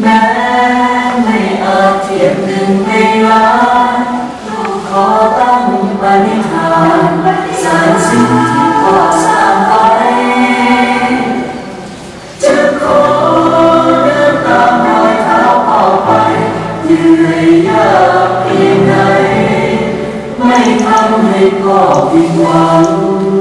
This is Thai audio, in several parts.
แม้ไม่อาจเทียบหนึ่งในล้านลูกขอตั้งปณิธานสร้างสิ่งที่พ่อสร้างไว้จะขอเดินตามรอยเท้าพ่อไปเหนื่อยยากเพียงไหนไม่ทำให้พ่อผิดหวัง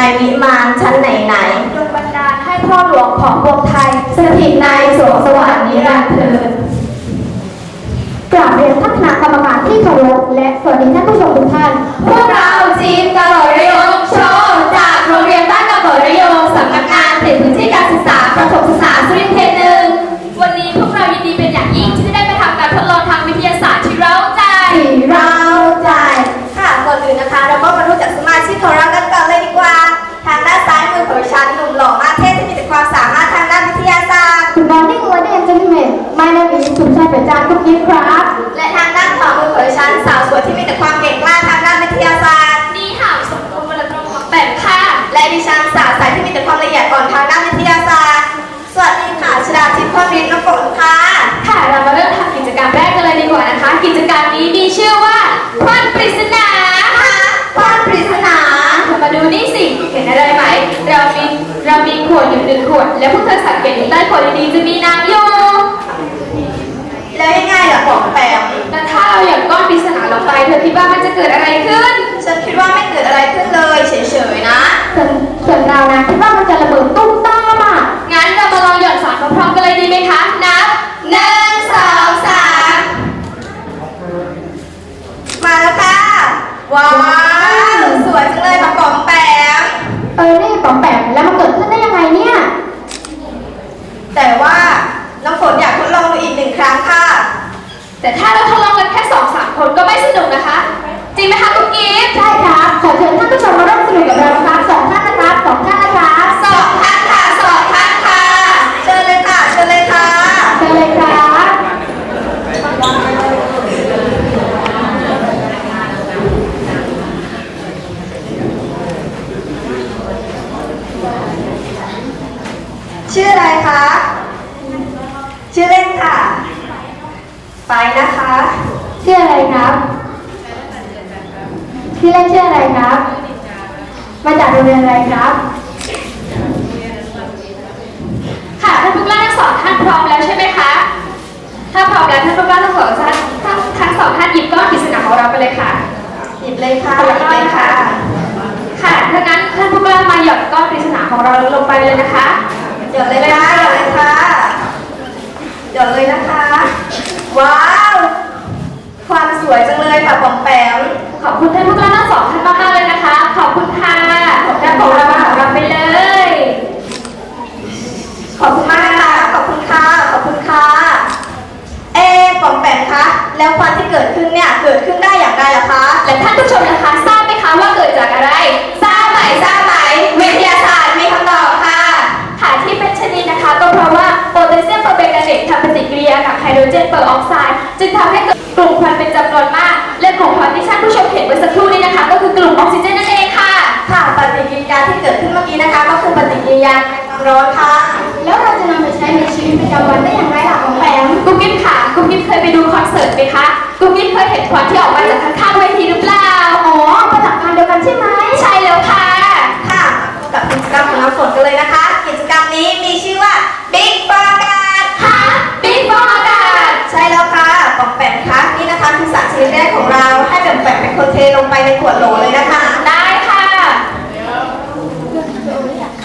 ในวิมานชั้นไหนไหนจงบันดาลให้พ่อหลวงของพวกไทยสถิตในสวงสวรรค์นิรันดร์เถิดกราบเรียนท่านคณะกรรมการที่เคารพและสวัสดีท่านผู้ชมทุกท่าน พวกเราทีมกะโหลระยงโชว์จากโรงเรียนบ้านกะโหลระยงสำนักงานเขตพื้นที่ และพวกเธอสังเกตอยู่ใต้ขวดดีๆจะมีน้ำอยู่แล้วยังไงล่ะบอกแปมและถ้าเราหย่อนก้อนปริศนาลงไปเธอคิดว่ามันจะเกิดอะไรขึ้น ฉันคิดว่าไม่เกิดอะไรขึ้นเลยเฉยๆนะ ส่วนส่วนเรานะคิดว่ามันจะระเบิดตุ้มต้ามอะงั้นเรามาลองหย่อนสารพร้อมๆกันเลยดีไหมคะนับหนึ่งสองสามมาแล้วค่ะว้าว สวยจังเลยค่ะปอมแปม เออ นี่ป๋อมแปมแล้วมันเกิดขึ้นได้ยังไงเนี่ย แต่ว่าน้ำฝนอยากทดลองดูอีกหนึ่งครั้งค่ะ แต่ถ้าเราทดลองกันแค่สองสามคนก็ไม่สนุกนะคะ จริงไหมคะกุ๊กกิ๊บ ใช่ครับ ขอเชิญท่านผู้ชมมาร่วมสนุกกับเราครับสองท่านนะครับสองท่านนะครับ สองท่านค่ะสองท่านค่ะ เชิญเลยค่ะ เชิญเลยค่ะ เชิญเลยครับ ชื่ออะไรคะ ชื่อเล่นค่ะ ไปนะคะ ชื่ออะไรครับ ชื่อเล่นชื่ออะไรครับ มาจากโรงเรียนอะไรครับ ค่ะท่านผู้กล้าทั้งสองท่านพร้อมแล้วใช่ไหมคะ ถ้าพร้อมแล้วท่านผู้กล้าทั้งสองท่านทั้งทั้งสองท่านหยิบก้อนปริศนาของเราไปเลยค่ะหยิบเลยค่ะคนหละยิบก้อเลนยนะคะค่ะ ค่ะถ้างั้นท่านผู้กล้ามาหย่อนก้อนปริศนาของเราลงไปเลยนะคะหยดเลยค่ะหยดเลยค่ะหยดเลยนะคะ ว้าว ความสวยจังเลยค่ะปอมแปม ขอบคุณท่านผู้กล้าทั้งสองท่านมากๆเลยนะคะ ขอบคุณค่ะและของรางวัลของเราไปเลย ขอบคุณมากค่ะ ขอบคุณค่ะ ขอบคุณค่ะ เอะปอมแปมคะ แล้วควันที่เกิดขึ้นเนี่ย เกิดขึ้นได้อย่างไรล่ะคะ และท่านผู้ชมนะคะ ในชีวิตประจำวันได้อย่างไรล่ะของแปมกุ๊กกิ๊บค่ะกุ๊กกิ๊บเคยไปดูคอนเสิร์ตไหมคะกุ๊กกิ๊บเคยเห็นควันที่ออกมาจากข้างๆเวทีหรือเปล่าอ๋อมาจากพันเดียวกันใช่ไหมใช่แล้วค่ะ ค่ะพบกับกิจกรรมของน้ำฝนกันเลยนะคะ กิจกรรมนี้มีชื่อว่า Big f o r g a r ค่ะบิ๊กฟองอากาศใช่แล้วค่ะปองแปมคะนี่นะคะคือสารชนิดแรกของเราให้แปมแปมเป็นคนเทลงไปในขวดโหลเลยนะคะได้ค่ะ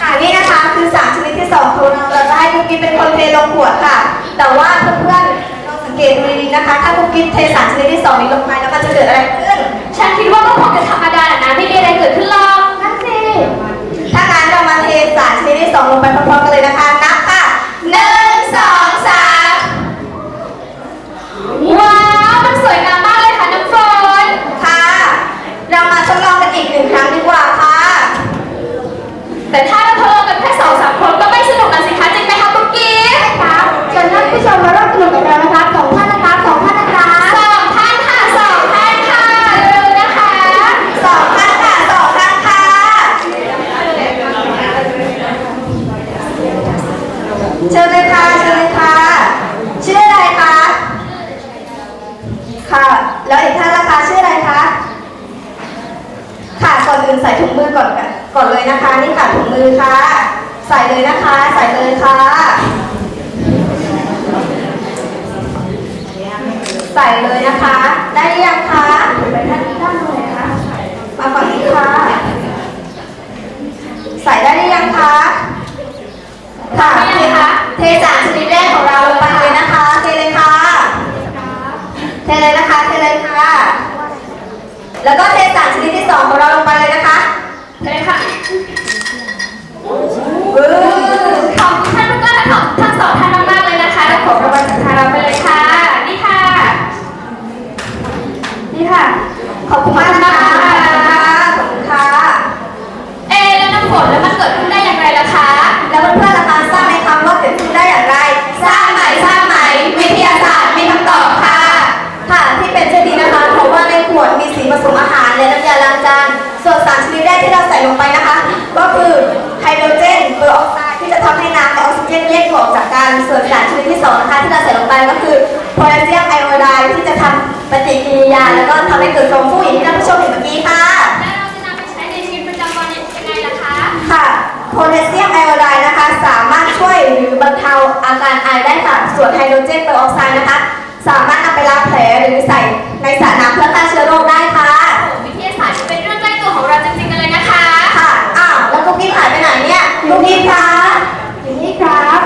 ค่ะนี่นะคะคือสารชนิดที่สองของเราเราจะให้กุ๊กกิ๊บเป็นคนเทลงขวดค่ะ แต่ว่าเพื่อนๆลองสังเกตดูดีๆ นะคะ ถ้ากุ๊กกิ๊บเทสารชนิดที่สองนี้ลงไปแล้วมันจะเกิดอะไรขึ้น ฉันคิดว่าก็คงจะธรรมดาแหละนะไม่มีอะไรเกิดขึ้นหรอกนั่นสิถ้างั้นเรามาเทสารชนิดที่สองลงไปพร้อมๆกันเลยนะคะนับค่ะหนึ่งสองสาม ว้าว มันสวยงามมากเลยค่ะน้ำฝน ค่ะ เรามาทดลองกันอีกหนึ่งครั้งดีกว่าค่ะ แต่ถ้าเราทดลองกันแค่สองสามคนก็ไม่สนุกนะสิคะจริงไหมคะกุ๊กกิ๊บ ครับเชิญท่านผู้ชมมาร่วมสนุกกับเรานะครับสองท่านนะครับสองท่านนะครับ สองท่านค่ะสองท่านค่ะเร็วๆนะคะ สองท่านค่ะสองท่านค่ะเชิญเลยค่ะเชิญเลยค่ะ ชื่ออะไรคะ ค่ะ แล้วอีกท่านล่ะคะชื่ออะไรคะ ค่ะ ก่อนอื่นใส่ถุงมือก่อนกันก่อนเลยนะคะ นี่ค่ะถุงมือค่ะ ใส่เลยนะคะ ใส่เลยค่ะ ใส่เลยนะคะ ได้หรือยังคะไปด้านนี้ด้านนู้นเลยคะมาฝั่งนี้ค่ะ ใส่ได้หรือยังคะค่ะได้ยังคะเทสารชนิดแรกของเราลงไปเลยนะคะ เทเลยค่ะ เทเลยนะคะ เทเลยค่ะ แล้วก็เทสาร ส่วนไฮโดรเจนเปอร์ออกไซด์นะคะ สามารถนำไปล้างแผลหรือใส่ในสระน้ำเพื่อฆ่าเชื้อโรคได้ค่ะวิทยาศาสตร์เป็นเรื่องใกล้ตัวของเราจริงๆกันเลยนะคะค่ะอ้าวแล้วกุ๊กกิ๊บหายไปไหนเนี่ยกุ๊กกิ๊บคะอยู่นี่ครับ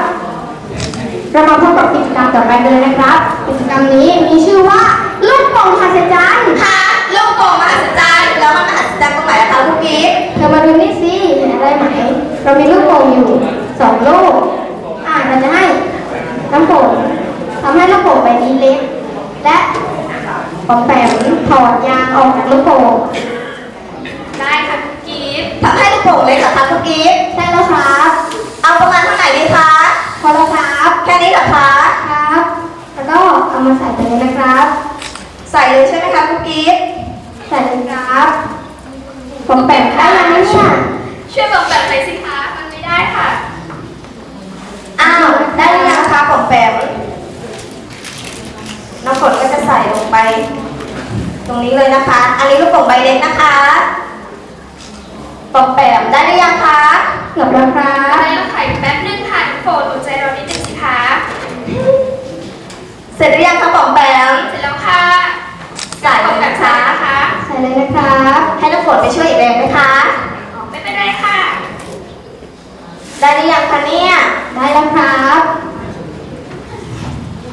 เรามาพบกับกิจกรรมต่อไปกันเลยนะครับ กิจกรรมนี้มีชื่อว่าลูกโป่งมหัศจรรย์ค่ะลูกโป่งมหัศจรรย์แล้วมันมหัศจรรย์ตรงไหนอะคะกุ๊กกิ๊บเธอมาดูนี่สิเห็นอะไรไหมเรามีลูกโป่งอยู่สองลูกอ่าเราจะให้ น้ำโป่งทำให้ลูกโป่งใบนี้เล็ก และปองแปมถอดยางออกจากลูกโป่งได้ค่ะกุ๊กกิ๊บทำให้ลูกโป่งเล็กเหรอคะกุ๊กกิ๊บใช่แล้วครับ เอาประมาณเท่าไหร่ดีคะพอแล้วครับแค่นี้เหรอคะครับ แล้วก็เอามาใส่ไปเลยนะครับ ใส่เลยใช่ไหมคะกุ๊กกิ๊บใส่เลยครับปองแปมได้ยังไหมเนี่ยช่วยบอกแบบหน่อยสิคะมันไม่ได้ค่ะ อ้าว ได้หรือยังคะ ของแปมน้ำฝนก็จะใส่ลงไป ตรงนี้เลยนะคะ อันนี้ลูกโป่งใบเล็กนะคะปอมแปมได้หรือยังคะเกือบแล้วครัอะบไรแล้วไข่แป๊บนึงค่ะน้ำฝนอดใจรอนิดนึงสิคะเสร็จหรือยังคะปอมแปมเสร็จแล้วค่ะใส่ขอบเลยแบนะบคะช้านะคะใส่เลยนะครับให้น้ำฝนไปช่วยอีกแรงไหมคะอ๋อไม่เป็นไรค่ะ ได้หรือยังคะเนี่ยได้แล้วครับ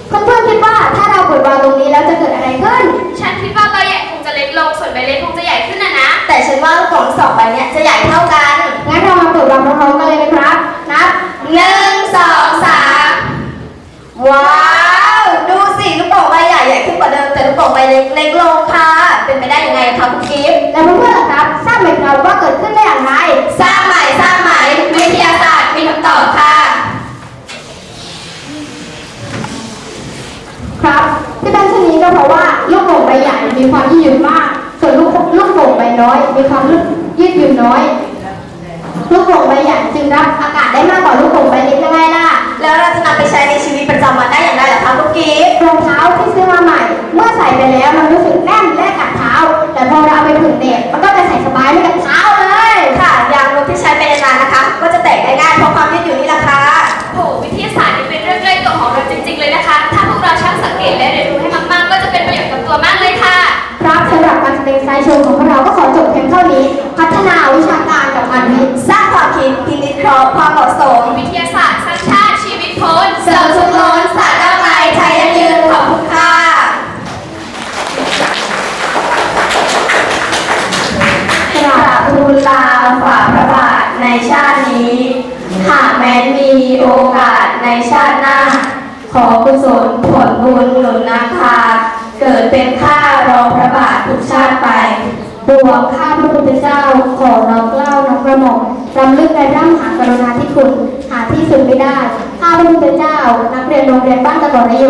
เพื่อนๆคิดว่าถ้าเราเปิดวาล์วตรงนี้แล้วจะเกิดอะไรขึ้น ฉันคิดว่าใบใหญ่คงจะเล็กลง ส่วนใบเล็กคงจะใหญ่ขึ้นนะนะ แต่ฉันว่าลูกโป่งทั้งสองใบเนี้ยจะใหญ่เท่ากัน งั้นเรามาเปิดวาล์วพร้อมๆกันเลยนะครับ นับหนึ่งสองสามว้าว ดูสิลูกโป่งใบใหญ่ใหญ่ขึ้นกว่าเดิมแต่ลูกโป่งใบเล็กเล็กลงค่ะ เป็นไปได้ยังไงคะคุณกิฟต์แล้วเพื่อนๆล่ะครับทราบไหมครับว่าเกิดขึ้นได้อย่างไร สร้างใหม่สร้างใหม่วิทยาศาสตร์มีคำตอบค่ะ ครับ ที่เป็นเช่นนี้ก็เพราะว่าลูกโป่งใบใหญ่ มีความยืดหยุ่นมาก ส่วนลูกลูกน้อย มีความยืดหยุ่นน้อย ลูกโป่งใบใหญ่จึงรับอากาศได้มากกว่าลูกโป่งใบเล็กยังไงล่ะ แล้วเราจะนำไปใช้ในชีวิตประจำวันได้อย่างไรล่ะคะกุ๊กกิ๊บรองเท้าที่ซื้อมาใหม่ เมื่อใส่ไปแล้วมันรู้สึกแน่นและกัดเท้า แต่พอเราเอาไปผึ่งแดดมันก็จะใส่สบายไม่กัดเท้าเลยค่ะ ยางลมที่ใช้ไปนานๆนะคะ ก็จะแตกได้ง่ายเพราะความยืดหยุ่นนี่แหละค่ะโอ้โหวิทยาศาสตร์นี่เป็นเรื่องใกล้ตัวของเราจริง ๆเลยนะคะ ถ้าพวกเราช่างสังเกตและเรียนรู้ หรับการโชว์ของพวกเราก็ขอจบเพียงเท่านี้ พัฒนาวิชาการกับงานวิทย์สร้างความคิดพินิจเคราะความเหมาะสมวิทยาศาสตร์สร้างชาติชีวิตพลเสริมสุขล้นสารก้าวไกลไทยยั่งยืนขอบคุณค่ะกราบทูลลาฝ่าพระบาทในชาตินี้ หากแม้นมีโอกาสในชาติหน้า ขอกุศลผลบุญหนุนนำพา กิดเป็นข้ารองพระบาททุกชาติไปบวกข้าพระพุทธเจ้าขอน้อมเกล้าน้อมกระหม่อมรำลึกในพระมหากรุณาธิคุณหาที่สุดไม่ได้ ข้าพระพุทธเจ้า นักเรียนโรงเรียนบ้านตะกอนนโย